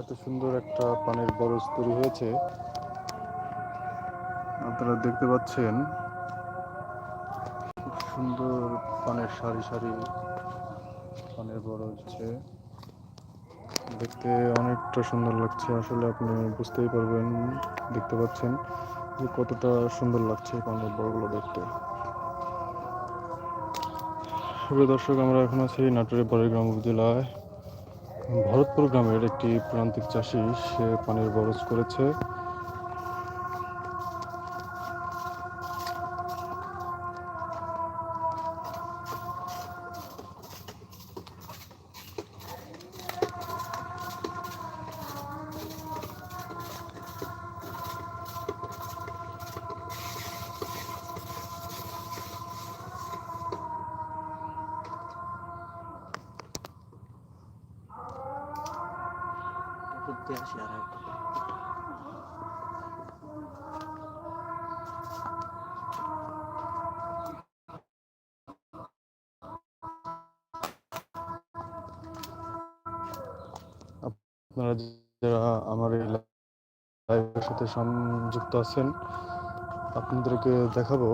এত সুন্দর একটা পানির বরজ তৈরি হয়েছে। আপনারা দেখতে পাচ্ছেন, খুব সুন্দর পানের সারি সারি পানের বরজ আছে দেখতে অনেকটা সুন্দর লাগছে, আসলে আপনি বুঝতেই পারবেন, দেখতে পাচ্ছেন যে কতটা সুন্দর লাগছে পানের বড়গুলো দেখতে। প্রিয় দর্শক, আমরা এখন আছি নাটোরের বড়গ্রাম উপজেলায়। ভরতপুর গ্রামের একটি প্রান্তিক চাষি সে পানির বরজ করেছে। ঘুরতে আসি আর। আপনারা যারা আমার এই লাইভের সাথে সংযুক্ত আছেন আপনাদেরকে দেখাবো